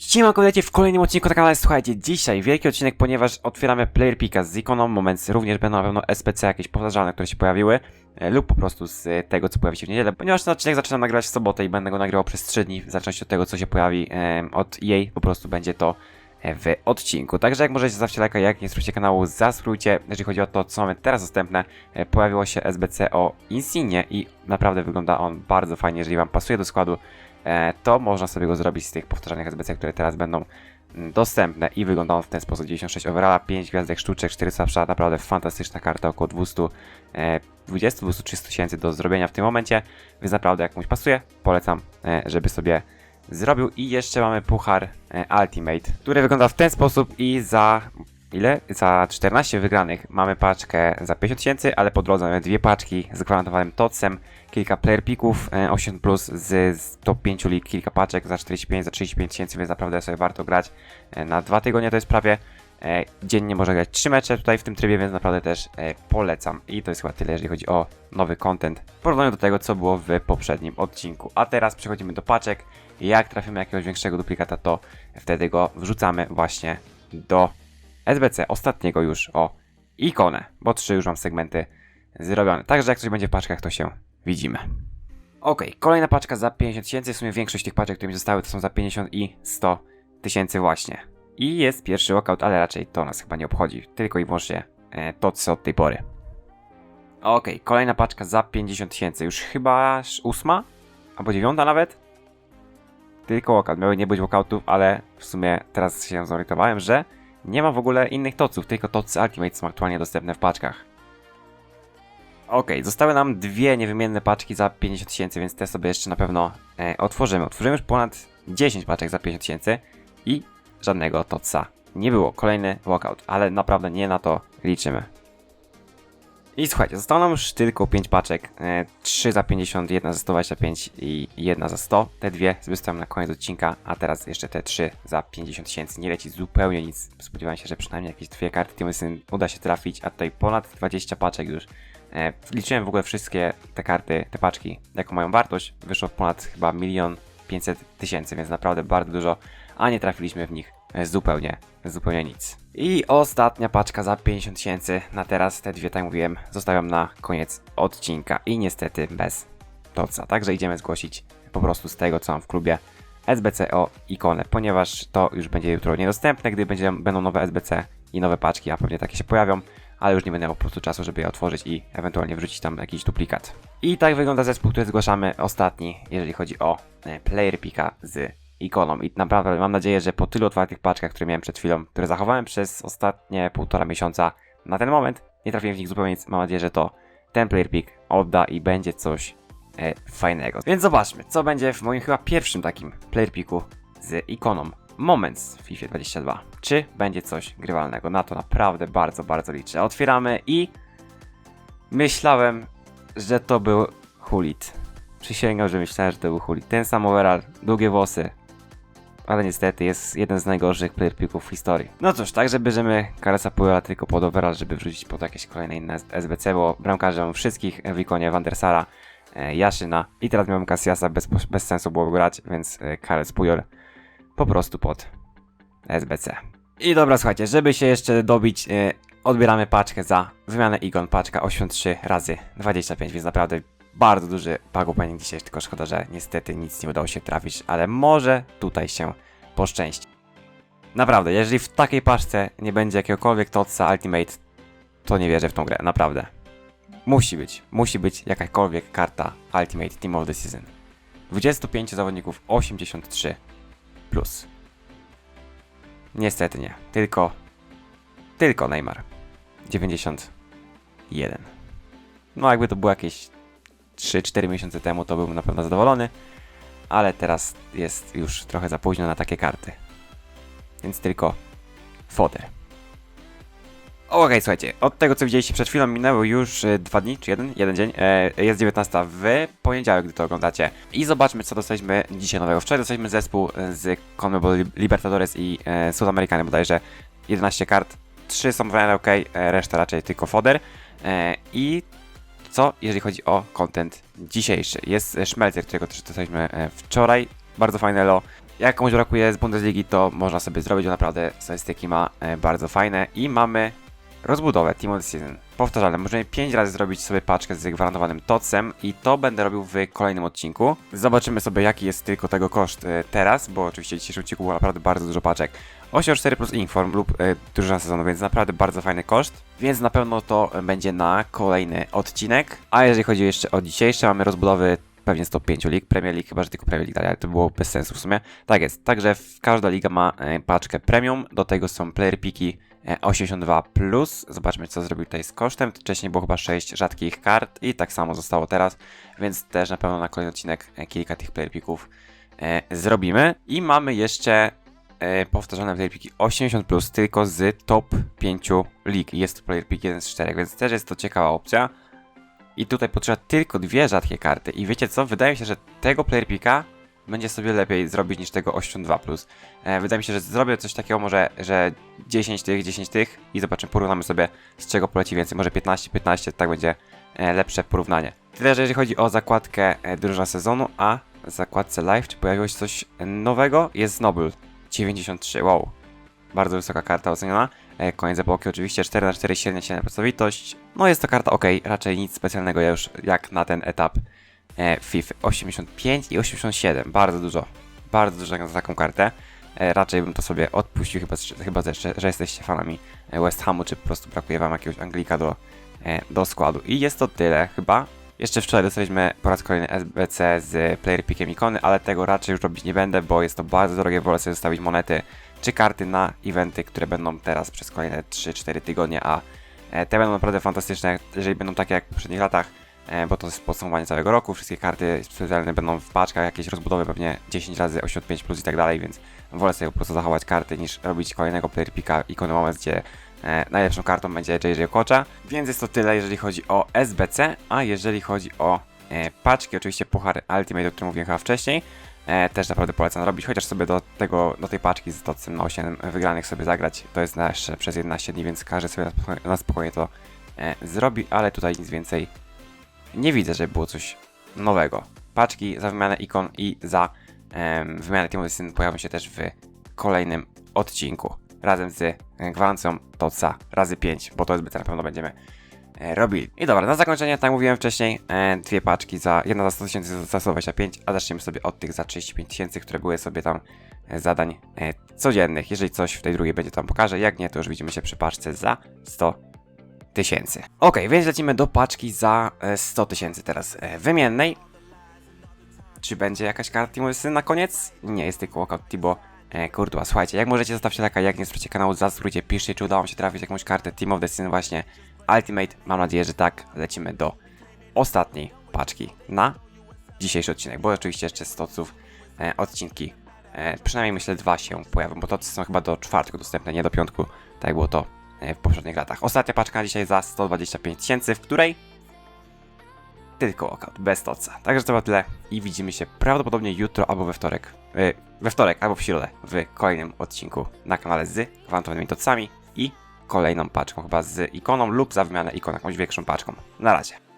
Siema, kobiecie w kolejnym odcinku na kanale. Słuchajcie, dzisiaj wielki odcinek, ponieważ otwieramy Player Picka z ikoną Moments. Również będą na pewno SPC jakieś powtarzalne, które się pojawiły, e, lub po prostu z e, tego, co pojawi się w niedzielę. Ponieważ ten odcinek zaczynam nagrywać w sobotę i będę go nagrywał przez 3 dni, w zależności od tego, co się pojawi e, od jej, po prostu będzie to e, w odcinku. Także jak możecie zostawcie lajka, jak nie subskrybujcie kanału, zasubskrybujcie. Jeżeli chodzi o to, co mamy teraz dostępne, e, pojawiło się SBC o Insignie i naprawdę wygląda on bardzo fajnie, jeżeli wam pasuje do składu to można sobie go zrobić z tych powtarzanych SBC, które teraz będą mm, dostępne i wygląda on w ten sposób. 96 overalla, 5 gwiazdek sztuczek, 4 sapsza, naprawdę fantastyczna karta, około 200, e, 20-230 tysięcy do zrobienia w tym momencie, więc naprawdę jak komuś pasuje, polecam, e, żeby sobie zrobił. I jeszcze mamy puchar e, Ultimate, który wygląda w ten sposób i za ile? Za 14 wygranych mamy paczkę za 50 tysięcy, ale po drodze mamy dwie paczki z gwarantowanym TOCem, kilka player picków, e, 8 plus z, z top 5 lig, kilka paczek za 45, za 35 tysięcy, więc naprawdę sobie warto grać. E, Na dwa tygodnie to jest prawie. E, Dziennie można grać 3 mecze tutaj w tym trybie, więc naprawdę też e, polecam. I to jest chyba tyle, jeżeli chodzi o nowy content w porównaniu do tego, co było w poprzednim odcinku. A teraz przechodzimy do paczek. Jak trafimy jakiegoś większego duplikata, to wtedy go wrzucamy właśnie do SBC, ostatniego już o ikonę, bo trzy już mam segmenty zrobione. Także jak coś będzie w paczkach, to się widzimy. Ok, kolejna paczka za 50 tysięcy. W sumie większość tych paczek, które mi zostały, to są za 50 i 100 tysięcy właśnie. I jest pierwszy walkout, ale raczej to nas chyba nie obchodzi. Tylko i wyłącznie e, to, co od tej pory. Ok, kolejna paczka za 50 tysięcy. Już chyba ósma? Albo dziewiąta nawet? Tylko walkout. Miały nie być walkoutów, ale w sumie teraz się zorientowałem, że nie ma w ogóle innych toców, tylko tocy Ultimate są aktualnie dostępne w paczkach. Okej, zostały nam dwie niewymienne paczki za 50 tysięcy, więc te sobie jeszcze na pewno e, otworzymy. Otworzymy już ponad 10 paczek za 50 tysięcy i żadnego toca nie było. Kolejny walkout, ale naprawdę nie na to liczymy. I słuchajcie, zostało nam już tylko 5 paczek. E, 3 za 50, jedna za 125 i jedna za 100. Te dwie zostawiam na koniec odcinka, a teraz jeszcze te 3 za 50 tysięcy. Nie leci zupełnie nic. Spodziewałem się, że przynajmniej jakieś dwie karty Timysyn uda się trafić, a tutaj ponad 20 paczek już. E, liczyłem w ogóle wszystkie te karty, te paczki, jaką mają wartość. Wyszło ponad chyba milion 500 tysięcy, więc naprawdę bardzo dużo, a nie trafiliśmy w nich e, zupełnie, zupełnie nic. I ostatnia paczka za 50 tysięcy. Na teraz te dwie, tak mówiłem, zostawiam na koniec odcinka i niestety bez toca. Także idziemy zgłosić po prostu z tego, co mam w klubie SBC o ikonę, ponieważ to już będzie jutro niedostępne, gdy będzie, będą nowe SBC i nowe paczki, a pewnie takie się pojawią, ale już nie będę miał po prostu czasu, żeby je otworzyć i ewentualnie wrzucić tam jakiś duplikat. I tak wygląda zespół, który zgłaszamy ostatni, jeżeli chodzi o e, player picka z ikoną. I naprawdę mam nadzieję, że po tylu otwartych paczkach, które miałem przed chwilą, które zachowałem przez ostatnie półtora miesiąca, na ten moment nie trafiłem w nich zupełnie nic. Mam nadzieję, że to ten player pick odda i będzie coś e, fajnego. Więc zobaczmy, co będzie w moim chyba pierwszym takim player picku z ikoną Moments w FIFA 22. Czy będzie coś grywalnego? Na to naprawdę bardzo, bardzo liczę. Otwieramy i myślałem, że to był Hulit. Przysięgam, że myślałem, że to był Hulit. Ten sam overall, długie włosy. Ale niestety jest jeden z najgorszych player picków w historii. No cóż, także bierzemy Karesa Pujola tylko pod overall, żeby wrzucić pod jakieś kolejne inne SBC, bo bramkarze mam wszystkich w ikonie Wandersara, e, Jaszyna i teraz miałem Cassiasa, bez, bez sensu było grać, więc e, Kares Pujol po prostu pod SBC. I dobra, słuchajcie, żeby się jeszcze dobić, e, odbieramy paczkę za wymianę Igon, paczka 83 razy 25, więc naprawdę bardzo duży pack opening dzisiaj, tylko szkoda, że niestety nic nie udało się trafić, ale może tutaj się poszczęści. Naprawdę, jeżeli w takiej paczce nie będzie jakiegokolwiek Totsa Ultimate, to nie wierzę w tą grę, naprawdę. Musi być, musi być jakakolwiek karta Ultimate Team of the Season. 25 zawodników, 83 plus. Niestety nie. Tylko. Tylko Neymar. 91. No, jakby to było jakieś 3-4 miesiące temu, to byłbym na pewno zadowolony. Ale teraz jest już trochę za późno na takie karty. Więc tylko foder. Okej, słuchajcie, od tego co widzieliście przed chwilą minęły już e, dwa dni, czy jeden? Jeden dzień. E, jest 19 w poniedziałek, gdy to oglądacie. I zobaczmy, co dostaliśmy dzisiaj nowego. Wczoraj dostaliśmy zespół z CONMEBOL Libertadores i e, Sudamericany bodajże 11 kart. 3 są w ok, e, reszta raczej tylko foder. E, I co, jeżeli chodzi o content dzisiejszy? Jest e, Schmelzer, którego też dostaliśmy e, wczoraj. Bardzo fajne lo. Jak komuś brakuje z Bundesligi, to można sobie zrobić, bo naprawdę statystyki ma e, bardzo fajne. I mamy rozbudowę Team of the Season. Powtarzalne, możemy 5 razy zrobić sobie paczkę z gwarantowanym TOCem i to będę robił w kolejnym odcinku. Zobaczymy sobie jaki jest tylko tego koszt e, teraz, bo oczywiście w dzisiejszym odcinku było naprawdę bardzo dużo paczek. 8,4 plus Inform lub e, drużyna sezonu, więc naprawdę bardzo fajny koszt. Więc na pewno to będzie na kolejny odcinek. A jeżeli chodzi jeszcze o dzisiejsze, mamy rozbudowy pewnie 105 lig, Premier League, chyba że tylko Premier League dalej, ale to było bez sensu w sumie. Tak jest, także każda liga ma e, paczkę premium, do tego są player piki 82+, plus. zobaczmy co zrobił tutaj z kosztem, wcześniej było chyba 6 rzadkich kart i tak samo zostało teraz, więc też na pewno na kolejny odcinek e, kilka tych player pików e, zrobimy. I mamy jeszcze e, powtarzane player piki 80+, plus, tylko z top 5 lig, jest to player pick 1 z 4, więc też jest to ciekawa opcja. I tutaj potrzeba tylko dwie rzadkie karty. I wiecie co? Wydaje mi się, że tego player picka będzie sobie lepiej zrobić niż tego 82+. E, wydaje mi się, że zrobię coś takiego może, że 10 tych, 10 tych i zobaczymy, porównamy sobie z czego poleci więcej. Może 15, 15, tak będzie e, lepsze porównanie. Tyle, że jeżeli chodzi o zakładkę e, drużyna sezonu, a w zakładce live, czy pojawiło się coś nowego? Jest Noble 93, wow. Bardzo wysoka karta oceniona. E, Koniec epoki oczywiście 4 na 4 średnia średnia pracowitość. No jest to karta ok, raczej nic specjalnego ja już jak na ten etap e, FIFA 85 i 87. Bardzo dużo, bardzo dużo na taką kartę. E, raczej bym to sobie odpuścił, chyba, chyba że, jesteście fanami e, West Hamu, czy po prostu brakuje wam jakiegoś Anglika do, do składu. I jest to tyle chyba. Jeszcze wczoraj dostaliśmy po raz kolejny SBC z player pickiem ikony, ale tego raczej już robić nie będę, bo jest to bardzo drogie, wolę sobie zostawić monety czy karty na eventy, które będą teraz przez kolejne 3-4 tygodnie, a te będą naprawdę fantastyczne, jeżeli będą takie jak w poprzednich latach, bo to jest podsumowanie całego roku, wszystkie karty specjalne będą w paczkach, jakieś rozbudowy pewnie 10 razy 85 plus i tak dalej, więc wolę sobie po prostu zachować karty niż robić kolejnego player picka ikony moment, gdzie e, najlepszą kartą będzie JJ Okocza, więc jest to tyle jeżeli chodzi o SBC, a jeżeli chodzi o e, paczki, oczywiście puchar Ultimate, o którym mówiłem chyba wcześniej, E, też naprawdę polecam robić, chociaż sobie do tego, do tej paczki z Totcem na 8 wygranych sobie zagrać. To jest jeszcze przez 11 dni, więc każdy sobie na spokojnie, na spokojnie to e, zrobi, ale tutaj nic więcej nie widzę, żeby było coś nowego. Paczki za wymianę ikon i za em, wymianę Team Sin pojawią się też w kolejnym odcinku. Razem z gwarancją Totsa razy 5, bo to jest na pewno będziemy e, robili. I dobra, na zakończenie, tak mówiłem wcześniej, e, dwie paczki za, jedna za 100 tysięcy, za 125, a zaczniemy sobie od tych za 35 tysięcy, które były sobie tam e, zadań codziennych. Jeżeli coś w tej drugiej będzie tam pokażę, jak nie, to już widzimy się przy paczce za 100 tysięcy. Ok, więc lecimy do paczki za e, 100 tysięcy teraz e, wymiennej. Czy będzie jakaś karta Sin na koniec? Nie, jest tylko walkout Tibo e, Courtois. Słuchajcie, jak możecie zostawcie lajka, jak nie sprzecie kanału, zasubskrybujcie, piszcie, czy udało mi się trafić jakąś kartę Team of the Sin właśnie Ultimate. Mam nadzieję, że tak. Lecimy do ostatniej paczki na dzisiejszy odcinek, bo oczywiście jeszcze z toców e, odcinki, e, przynajmniej myślę dwa się pojawią, bo tocy są chyba do czwartku dostępne, nie do piątku, tak było to e, w poprzednich latach. Ostatnia paczka dzisiaj za 125 tysięcy, w której tylko walkout, bez toca. Także to tyle i widzimy się prawdopodobnie jutro albo we wtorek, e, we wtorek albo w środę w kolejnym odcinku na kanale z gwarantowanymi tocami i kolejną paczką chyba z ikoną lub za wymianę ikon jakąś większą paczką. Na razie.